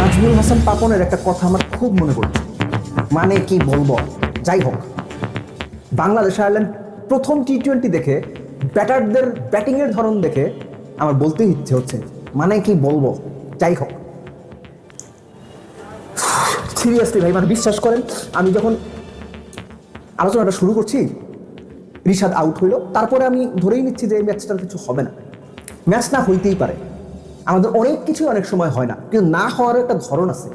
নাজমুল হাসান পাপনের একটা কথা আমার খুব মনে পড়ছে মানে কি বলব? যাই হোক, বাংলাদেশ আয়ারল্যান্ড প্রথম টি টোয়েন্টি দেখে, ব্যাটারদের ব্যাটিংয়ের ধরন দেখে আমার বলতেই ইচ্ছে হচ্ছে। মানে কি বলব? যাই হোক। সিরিয়াসলি ভাই মানে বিশ্বাস করেন, আমি যখন আলোচনাটা শুরু করছি, রিশাদ আউট হইল। তারপরে আমি ধরেই নিচ্ছি যে এই ম্যাচটার কিছু হবে না। ম্যাচ না হইতেই পারে। আমাদের অনেক কিছু অনেক সময় হয় না। কিন্তু না হওয়ার একটা ধরন আছে।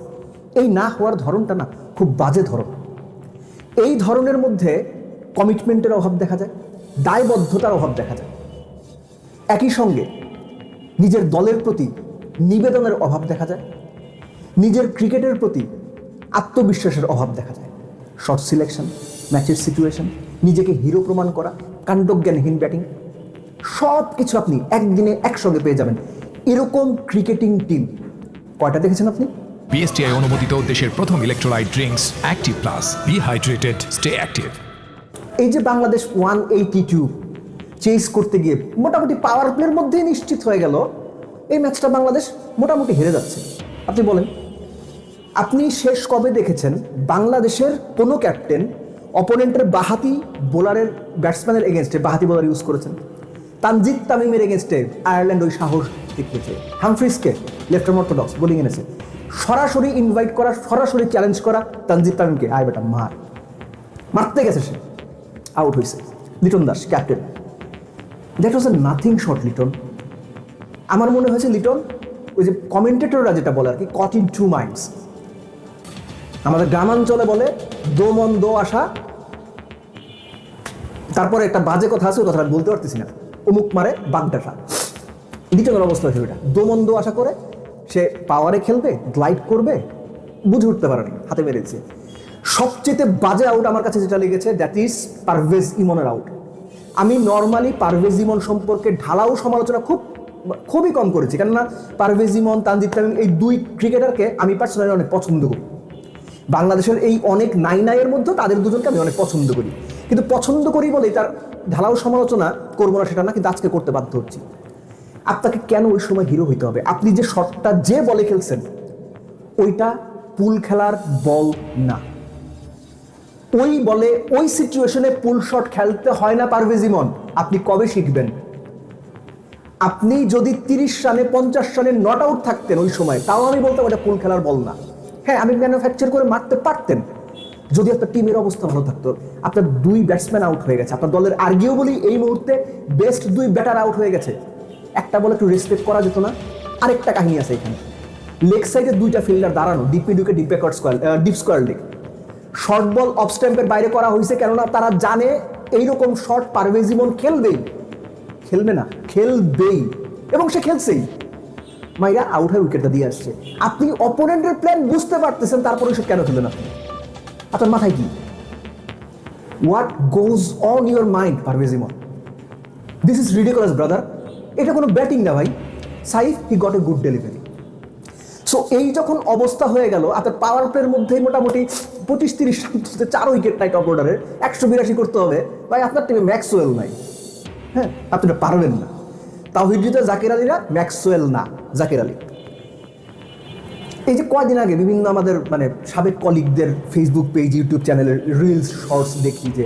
এই না হওয়ার ধরনটা না, খুব বাজে ধরন। এই ধরনের মধ্যে কমিটমেন্টের অভাব দেখা যায়, দায়বদ্ধতার অভাব দেখা যায়। একই সঙ্গে নিজের দলের প্রতি নিবেদনের অভাব দেখা যায়, নিজের ক্রিকেটের প্রতি আত্মবিশ্বাসের অভাব দেখা যায়। শর্ট সিলেকশন ম্যাচের সিচুয়েশন নিজেকে হিরো প্রমাণ করা, কাণ্ডজ্ঞানহীন ব্যাটিং সব কিছু আপনি একদিনে একসঙ্গে পেয়ে যাবেন। এরকম ক্রিকেটিং টিম। কয়টা দেখেছেন আপনি? বিএসটিআই অনুমোদিত দেশের প্রথম electrolyte drinks active plus be hydrated stay active এই যে Bangladesh one eighty two chase করতে গিয়ে মোটামুটি পাওয়ার প্লের মধ্যেই নিশ্চিত হয়ে গেল এই ম্যাচটা বাংলাদেশ মোটামুটি হেরে যাচ্ছে। আপনি বলেন আপনি শেষ কবে দেখেছেন বাংলাদেশের কোনো ক্যাপ্টেন অপোনেন্টের বাহাতি বোলারের ব্যাটসম্যানের এগেনস্টে বাহাতি বোলার ইউজ করেছেন? তানজিদ তামিমের এগেনস্টে আয়ারল্যান্ড ওই সাহস দেখিয়েছে হামফ্রিজকে লেফটার অর্থোডক্স বোলিং এনেছে। সরাসরি ইনভাইট করা, সরাসরি চ্যালেঞ্জ করা তানজিদ তামিমকে। আয় বেটা, মার। মারতে গেছে সে। আউট হয়েছে Liton Das captain that was a nothing shot Liton. আমার মনে হয়েছে, লিটন, ওই যে কমেন্টেটররা যেটা বলে আর কি কট ইন টু মাইন্ডস আমাদের গ্রামাঞ্চলে বলে, দো মন, দো আশা। তারপরে একটা বাজে কথা আছে ওই কথাটা বলতে পারতেছি না। অমুক মারে লিটনের অবস্থা হয়েছে ওইটা দো মন দো আশা করে সে পাওয়ারে খেলবে গ্লাইড করবে, বুঝে উঠতে পারেনি হাতে মেরেছে সবচেয়ে বাজে আউট আমার কাছে যেটা লেগেছে দ্যাট ইজ পারভেজ ইমনের আউট আমি নর্মালি পারভেজ ইমন সম্পর্কে ঢালাও সমালোচনা খুব, খুবই কম করেছি, কেননা পারভেজ ইমন তানজিদ তামিম এই দুই ক্রিকেটারকে আমি পার্সোনালি অনেক পছন্দ করি। বাংলাদেশের এই অনেক নাই নাইয়ের মধ্যে তাদের দুজনকে আমি অনেক পছন্দ করি। কিন্তু পছন্দ করি বলেই তার ঢালাও সমালোচনা করব না সেটা না, কিন্তু আজকে করতে বাধ্য হচ্ছি। আপনাকে কেন ওই সময় হিরো হইতে হবে? আপনি যে শটটা যে বলে খেলছেন, ওইটা পুল খেলার বল না। ওই বলে, ওই সিচুয়েশনে পুল শট খেলতে হয় না পারভেজ ইমন। আপনি কবে শিখবেন? আপনি যদি তিরিশ রানে, পঞ্চাশ রানে নট আউট থাকতেন ওই সময়, তাও আমি বলতাম এটা পুল খেলার বল না। হ্যাঁ আমি ম্যানুফ্যাকচার করে মারতে পারতেন। যদি আপনার টিমের অবস্থা ভালো থাকতো, আপনার দুই ব্যাটসম্যান আউট হয়ে গেছে। আপনার দলের আর্গিও বলি এই মুহূর্তে বেস্ট দুই ব্যাটার আউট হয়ে গেছে। একটা বলে একটু রেসপেক্ট করা যেত না, আরেকটা কাহিনী আছে এখানে। লেগ সাইডে দুইটা ফিল্ডার দাঁড়ানো ডিপি ডুকে deep backward square deep square leg short ball off স্ট্যাম্পের বাইরে করা হয়েছে কেননা তারা জানে এইরকম শর্ট পারভেজ ইমন খেলবেই। খেলবে না, খেলবেই। এবং সে খেলছেই। মাইরা আউট হয়ে উইকেটটা দিয়ে আসছে। আপনি অপোনেন্টের প্ল্যান বুঝতে পারতেছেন, তারপরে সে কেন খেললেন আপনি? আপনার মাথায় কি? What goes on your mind Parvez Emon this is ridiculous brother এটা কোনো ব্যাটিং না ভাই। Saif he got a good delivery so এই যখন অবস্থা হয়ে গেল আপনার পাওয়ার প্লের মধ্যে মোটামুটি পঁচিশ, তিরিশ চার উইকেট নাই টপ অর্ডারের একশো বিরাশি করতে হবে। ভাই, আপনার টিমে ম্যাক্সওয়েল নাই। হ্যাঁ আপনি এটা পারবেন না। তাওহিদ জাকির আলীরা ম্যাক্সওয়েল না, জাকির আলী। এই যে কয়দিন আগে বিভিন্ন আমাদের মানে সাবেক কলিগদের ফেসবুক পেজ ইউটিউব চ্যানেলের রিলস শর্টস দেখি যে,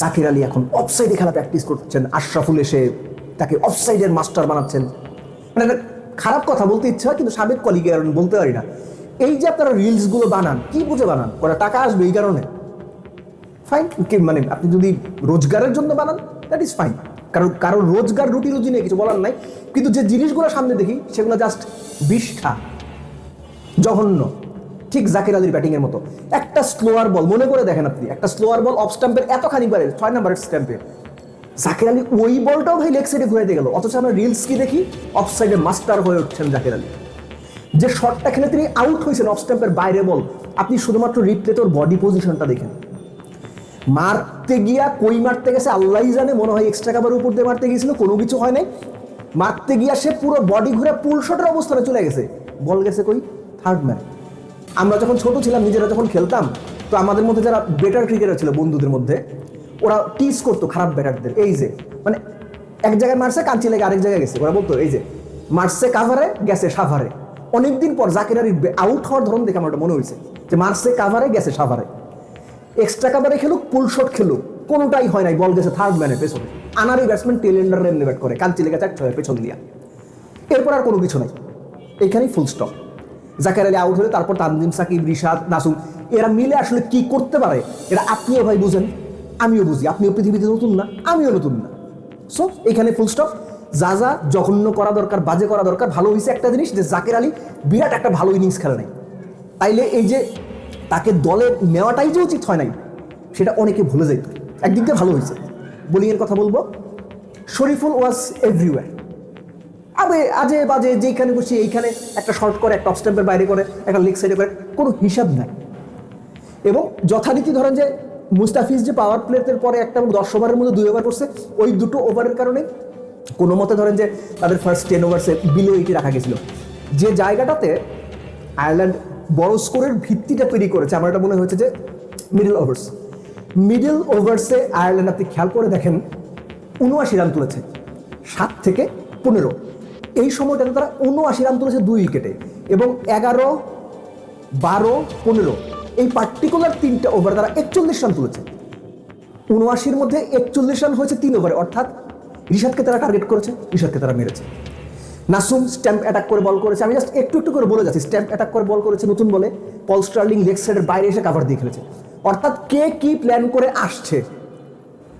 জাকির আলী এখন অফসাইডে খেলা প্র্যাকটিস করছেন, আশরাফুল এসে তাকে অফসাইডের মাস্টার বানাচ্ছেন। মানে খারাপ কথা বলতে ইচ্ছা হয়, কিন্তু সাবেক কলিগের আমি বলতে পারি না। এই যে আপনারা রিলসগুলো বানান, কি বুঝে বানান? ওরা টাকা আসবে এই কারণে? ফাইন মানে আপনি যদি রোজগারের জন্য বানান দ্যাট ইজ ফাইন কারণ কারণ রোজগার, রুটি, রুজি নিয়ে কিছু বলার নাই। কিন্তু যে জিনিসগুলো সামনে দেখি, সেগুলো জাস্ট বিষ্ঠা। জঘন্য। ঠিক জাকির আলীর ব্যাটিং এর মতো। একটা স্লোয়ার বল মনে করে দেখেন আপনি, একটা স্লোয়ার বল অফ স্ট্যাম্পের এতখানি পারে ছয় নাম্বারের স্ট্যাম্পে জাকির আলী ওই বলটাও ভাই লেগ সাইডে ঘুরে গেল। অথচ আমরা রিলস কি দেখি? অফ সাইডে মাস্টার হয়ে উঠছেন জাকির আলী। যে শটটা খেলে তিনি আউট হয়েছেন অফ স্ট্যাম্পের বাইরে বল। আপনি শুধুমাত্র রিপ্লে তোর বডি পজিশনটা দেখেন। মারতে গিয়া কই মারতে গেছে আল্লাহই জানে, মনে হয় এক্সট্রা কাবার উপর দিয়ে মারতে গিয়েছিল, কোনো কিছু হয় নাই। মারতে গিয়া সে পুরো বডি ঘুরে পুল শটের অবস্থানে চলে গেছে। বল গেছে কই? থার্ড ম্যান আমরা যখন ছোট ছিলাম, নিজেরা যখন খেলতাম, তো আমাদের মধ্যে যারা বেটার ক্রিকেটার ছিল বন্ধুদের মধ্যে ওরা টিস করতো খারাপ ব্যাটারদের, এই যে মানে এক জায়গায় মারছে কাঞ্চি লেগে আরেক জায়গায় গেছে, ওরা বলতো, এই যে, মারছে কাভারে, গেছে সাভারে। অনেকদিন পর জাকির আলীর আউট হওয়ার ধরন দেখে আমার মনে হয়েছে, যে মারছে কাভারে, গেছে সাভারে। এক্সট্রা কাভারে খেলুক পুল শট খেলুক, কোনোটাই হয় নাই বল গেছে থার্ড ম্যানের পেছনে। আনারি ব্যাটসম্যান টেলেন্ডার এমনি ব্যাট করে কাঞ্চি লেগে চার ছয় পেছন দিয়া। এরপর আর কোনো কিছু নাই এখানেই full stop Jaker Ali out হলে তারপর তানজিম সাকিব, রিশাদ, নাসুম, এরা মিলে আসলে কি করতে পারে, এটা আপনিও ভাই বুঝেন। আমিও বুঝি, আপনিও পৃথিবীতে নতুন না, আমিও নতুন না। সো এখানে ফুল স্টপ যা যা জঘন্য করা দরকার, বাজে করা দরকার, ভালো হয়েছে একটা জিনিস যে জাকের আলী বিরাট একটা ভালো ইনিংস খেলে নাই। তাইলে এই যে তাকে দলে নেওয়াটাই যে উচিত হয় নাই, সেটা অনেকে ভুলে যাইত। একদিক দিয়ে ভালো হয়েছে বোলিংয়ের কথা বলব, শরীফুল ওয়াজ এভরিওয়্যার আবে, আজে বাজে যেখানে বসি এইখানে একটা শর্ট করে, একটা অফ স্ট্যাম্পের বাইরে করে, একটা লেগ সাইডে করে, কোনো হিসাব নাই। এবং যথারীতি ধরেন যে মুস্তাফিজ যে পাওয়ার প্লেতের পরে একটা দশ ওভারের মধ্যে দুই ওভার করছে, ওই দুটো ওভারের কারণে কোনো মতে ধরেন যে তাদের ফার্স্ট টেন ওভার্সে বিলো এইটি রাখা গেছিল। যে জায়গাটাতে আয়ারল্যান্ড বড় স্কোরের ভিত্তিটা তৈরি করেছে, আমার এটা মনে হয়েছে যে মিডল ওভার্স মিডল ওভার্সে আয়ারল্যান্ড আপনি খেয়াল করে দেখেন, উনআশি রান তুলেছে, সাত থেকে পনেরো। এই সময়টাতে তারা উনআশি রান তুলেছে দুই উইকেটে এবং এগারো, বারো, পনেরো। এই পার্টিকুলার তিনটা ওভার তারা একচল্লিশ রান তুলেছে। উনআশির মধ্যে একচল্লিশ রান হয়েছে তিন ওভারে অর্থাৎ রিশাদকে তারা টার্গেট করেছে, রিশাদকে তারা মেরেছে। নাসুম স্ট্যাম্প অ্যাটাক করে বল করেছে। আমি জাস্ট একটু একটু করে বলে যাচ্ছি স্ট্যাম্প অ্যাটাক করে বল করেছে নতুন বলে পল স্টার্লিং লেগ সাইডের বাইরে এসে কাভার দিয়ে খেলেছে। অর্থাৎ কে কি প্ল্যান করে আসছে,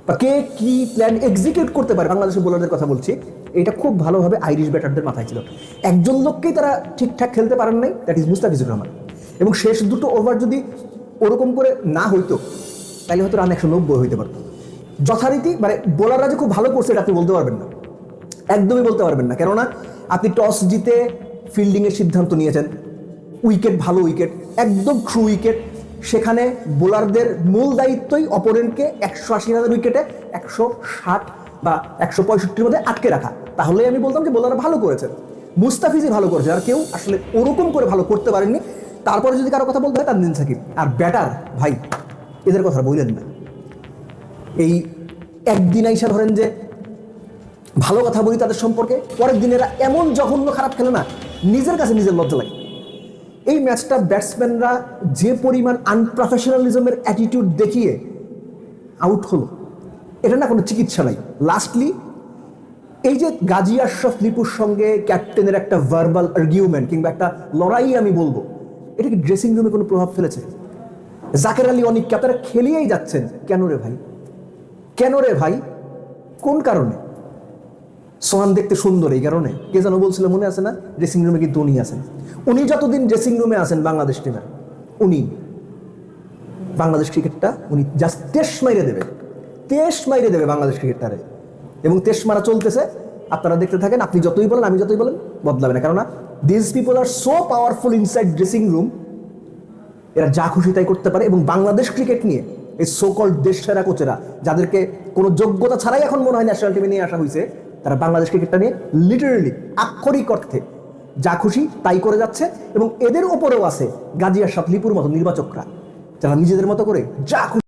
বা কে কি প্ল্যান এক্সিকিউট করতে পারে, বাংলাদেশের বোলারদের কথা বলছি, এটা খুব ভালোভাবে আইরিশ ব্যাটারদের মাথায় ছিল। একজন লোককেই তারা ঠিকঠাক খেলতে পারেন নাই দ্যাট ইজ মুস্তাফিজুর রহমান। এবং শেষ দুটো ওভার যদি ওরকম করে না হইতো তাহলে হয়তো রান একশো নব্বই হইতে পারতো। যথারীতি মানে বোলাররা যে খুব ভালো করছে এটা আপনি বলতে পারবেন না। একদমই বলতে পারবেন না। কেননা, আপনি টস জিতে ফিল্ডিংয়ের সিদ্ধান্ত নিয়েছেন। উইকেট ভালো উইকেট একদম ট্রু উইকেট সেখানে বোলারদের মূল দায়িত্বই অপোনেন্টকে একশো আশি রানের উইকেটে একশো ষাট বা একশো পঁয়ষট্টির মধ্যে আটকে রাখা। তাহলেই আমি বলতাম যে বোলাররা ভালো করেছেন। মুস্তাফিজই ভালো করেছে আর কেউ আসলে ওরকম করে ভালো করতে পারেননি তারপরে যদি কারও কথা বলতে হয় তানজিন সাকিব। আর ব্যাটার, ভাই, এদের কথা বললেন না। এই একদিন আইসা ধরেন যে ভালো কথা বলি তাদের সম্পর্কে, পরের দিন এরা এমন জঘন্য খারাপ খেলে না, নিজের কাছে নিজের লজ্জা লাগে। এই ম্যাচটা ব্যাটসম্যানরা যে পরিমাণ আনপ্রফেশনালিজমের অ্যাটিটিউড দেখিয়ে আউট হলো, এটা না কোনো চিকিৎসা নাই। লাস্টলি এই যে গাজী আশরাফ লিপুর সঙ্গে ক্যাপ্টেনের একটা ভার্বাল আর্গিউমেন্ট কিংবা একটা লড়াই আমি বলব এটা কি ড্রেসিং রুমে কোনো প্রভাব ফেলেছে? জাকের আলী অনেক আপনারা খেলিয়েই যাচ্ছেন। কেন রে ভাই? কেন রে ভাই? কোন কারণে? সোহান দেখতে সুন্দর এই কারণে। কে যেন বলছিল, মনে আছে না? ড্রেসিং রুমে কিন্তু উনি আছেন। উনি যতদিন ড্রেসিং রুমে আছেন, বাংলাদেশ টিমের উনি। বাংলাদেশ ক্রিকেটটা উনি জাস্ট টেস্ট মাইরে দেবে। টেস্ট মাইরে দেবে বাংলাদেশ ক্রিকেটটারে। এবং টেস্ট মারা চলতেছে। আপনারা দেখতে থাকেন, আপনি যতই বলেন, আমি যতই বলেন, বদলাবে না। কেননা this people are so powerful inside dressing room এরা যা খুশি তাই করতে পারে এবং বাংলাদেশ ক্রিকেট নিয়ে, এই সোকল দেশ সেরা কোচেরা, যাদেরকে কোনো যোগ্যতা ছাড়াই এখন মনে হয় ন্যাশনাল টিমে নিয়ে আসা হয়েছে, তারা বাংলাদেশ ক্রিকেটটা নিয়ে লিটারেলি আক্ষরিক অর্থে যা খুশি তাই করে যাচ্ছে এবং এদের ওপরেও আছে গাজিয়া সাতলিপুর মতো নির্বাচকরা, যারা নিজেদের মতো করে যা খুশি